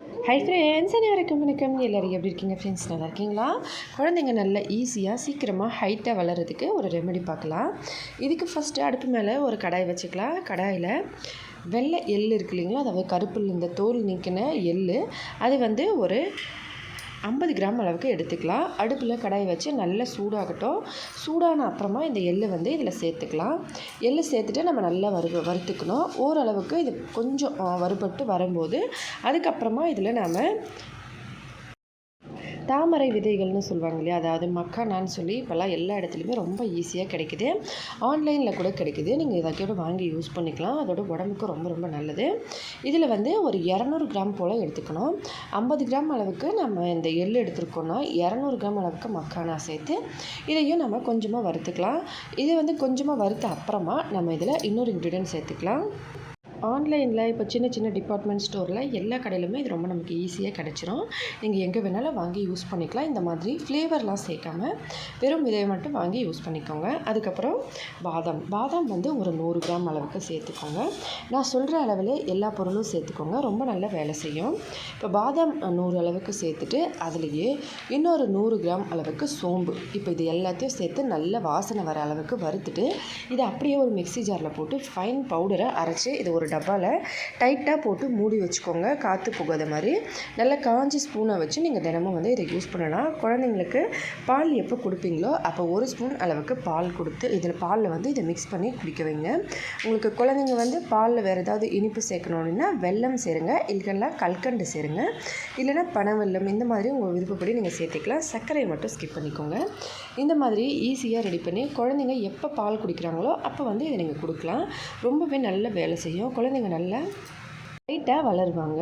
Hi friends அனைவருக்கும் வணக்கம். எல்லோரும் எப்படி இருக்கீங்க ஃப்ரெண்ட்ஸ் நல்லா இருக்கீங்களா? குழந்தைங்க நல்ல ஈஸியாக சீக்கிரமாக ஹைட்டாக வளர்கிறதுக்கு ஒரு ரெமெடி பார்க்கலாம். இதுக்கு ஃபஸ்ட்டு அடுப்பு மேலே ஒரு கடாய் வச்சுக்கலாம். கடாயில் வெள்ளை எள் இருக்கு இல்லைங்களா? அதாவது கருப்பில் இந்த தோல் நீக்கின எள் அது வந்து ஒரு ஐம்பது கிராம் அளவுக்கு எடுத்துக்கலாம். அடுப்பில் கடாய் வச்சு நல்லா சூடாகட்டும். சூடான அப்புறமா இந்த எள்ளு வந்து இதில் சேர்த்துக்கலாம். எள்ளு சேர்த்துட்டு நம்ம நல்லா வறு வறுத்துக்கணும். ஓரளவுக்கு இது கொஞ்சம் வறுபட்டு வரும்போது அதுக்கப்புறமா இதில் நாம் தாமரை விதைகள்னு சொல்லுவாங்க இல்லையா? அதாவது மக்கானான்னு சொல்லி இப்போல்லாம் எல்லா இடத்துலையுமே ரொம்ப ஈஸியாக கிடைக்குது. ஆன்லைனில் கூட கிடைக்குது. நீங்கள் இதை கூட வாங்கி யூஸ் பண்ணிக்கலாம். அதோட உடம்புக்கு ரொம்ப ரொம்ப நல்லது. இதில் வந்து ஒரு இரநூறு கிராம் போல் எடுத்துக்கணும். ஐம்பது கிராம் அளவுக்கு நம்ம இந்த எள் எடுத்துருக்கோன்னா இரநூறு கிராம் அளவுக்கு மக்கானா சேர்த்து இதையும் நம்ம கொஞ்சமாக வறுத்துக்கலாம். இது வந்து கொஞ்சமாக வறுத்த அப்புறமா நம்ம இதில் இன்னொரு இன்க்ரீடியன்ட் சேர்த்துக்கலாம். ஆன்லைனில் இப்போ சின்ன சின்ன டிபார்ட்மெண்ட் ஸ்டோரில் எல்லா கடையிலுமே இது ரொம்ப நமக்கு ஈஸியாக கிடச்சிரும். நீங்கள் எங்கே வேணாலும் வாங்கி யூஸ் பண்ணிக்கலாம். இந்த மாதிரி ஃப்ளேவர்லாம் சேர்க்காம வெறும் இதை மட்டும் வாங்கி யூஸ் பண்ணிக்கோங்க. அதுக்கப்புறம் பாதாம். பாதாம் வந்து ஒரு நூறு கிராம் அளவுக்கு சேர்த்துக்கோங்க. நான் சொல்கிற அளவில் எல்லா பொருளும் சேர்த்துக்கோங்க. ரொம்ப நல்ல வேலை செய்யும். இப்போ பாதாம் நூறு அளவுக்கு சேர்த்துட்டு அதுலேயே இன்னொரு நூறு கிராம் அளவுக்கு சோம்பு. இப்போ இது எல்லாத்தையும் சேர்த்து நல்ல வாசனை வர அளவுக்கு வறுத்துட்டு இதை அப்படியே ஒரு மிக்சி ஜாரில் போட்டு ஃபைன் பவுடரை அரைச்சி இது ஒரு டப்பாவில் டைட்டாக போட்டு மூடி வச்சுக்கோங்க. காற்று போகாத மாதிரி. நல்லா காஞ்சி ஸ்பூனை வச்சு நீங்கள் தினமும் வந்து இதை யூஸ் பண்ணலாம். குழந்தைங்களுக்கு பால் எப்போ கொடுப்பீங்களோ அப்போ ஒரு ஸ்பூன் அளவுக்கு பால் கொடுத்து இதில் பாலில் வந்து இதை மிக்ஸ் பண்ணி குடிக்க வைங்க. உங்களுக்கு குழந்தைங்க வந்து பாலில் வேறு ஏதாவது இனிப்பு சேர்க்கணுன்னா வெல்லம் சேருங்க. இல்லைன்னா கல்கண்டு சேருங்க. இல்லைன்னா பனவெல்லம் இந்த மாதிரி உங்கள் விருப்பப்படி நீங்கள் சேர்த்துக்கலாம். சர்க்கரையை மட்டும் ஸ்கிப் பண்ணிக்கோங்க. இந்த மாதிரி ஈஸியாக ரெடி பண்ணி குழந்தைங்க எப்போ பால் குடிக்கிறாங்களோ அப்போ வந்து இதை நீங்கள் கொடுக்கலாம். ரொம்பவே நல்ல வேலை செய்யும். குழந்தைங்க நல்லா ஹைட்டாக வளருவாங்க.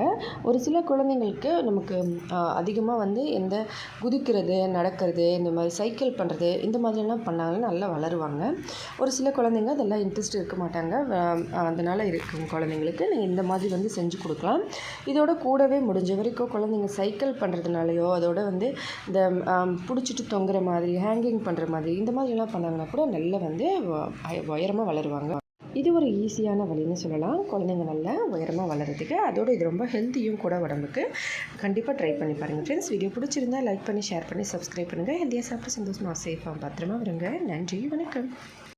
ஒரு சில குழந்தைங்களுக்கு நமக்கு அதிகமாக வந்து எந்த குதிக்கிறது நடக்கிறது இந்த மாதிரி சைக்கிள் பண்ணுறது இந்த மாதிரிலாம் பண்ணாங்கன்னா நல்லா வளருவாங்க. ஒரு சில குழந்தைங்க அதெல்லாம் இன்ட்ரெஸ்ட் இருக்க மாட்டாங்க. அதனால் இருக்கும் குழந்தைங்களுக்கு. நீங்கள் இந்த மாதிரி வந்து செஞ்சு கொடுக்கலாம். இதோட கூடவே முடிஞ்ச வரைக்கும் குழந்தைங்க சைக்கிள் பண்ணுறதுனாலையோ அதோட வந்து இந்த பிடிச்சிட்டு தொங்குற மாதிரி ஹேங்கிங் பண்ணுற மாதிரி இந்த மாதிரிலாம் பண்ணாங்கன்னா கூட நல்லா வந்து உயரமாக வளருவாங்க. இது ஒரு ஈஸியான வழின்னு சொல்லலாம். குழந்தைங்க நல்லா உயரமாக வளர்கிறதுக்கு அதோடு இது ரொம்ப ஹெல்த்தியும் கூட உடம்புக்கு. கண்டிப்பாக ட்ரை பண்ணி பாருங்கள் ஃப்ரெண்ட்ஸ் வீடியோ பிடிச்சிருந்தா லைக் பண்ணி ஷேர் பண்ணி சப்ஸ்கிரைப் பண்ணுங்கள் ஹெல்த்தியாக சாப்பிட்டு சந்தோஷமாக சேஃபாக பத்திரமா வருங்க நன்றி வணக்கம்.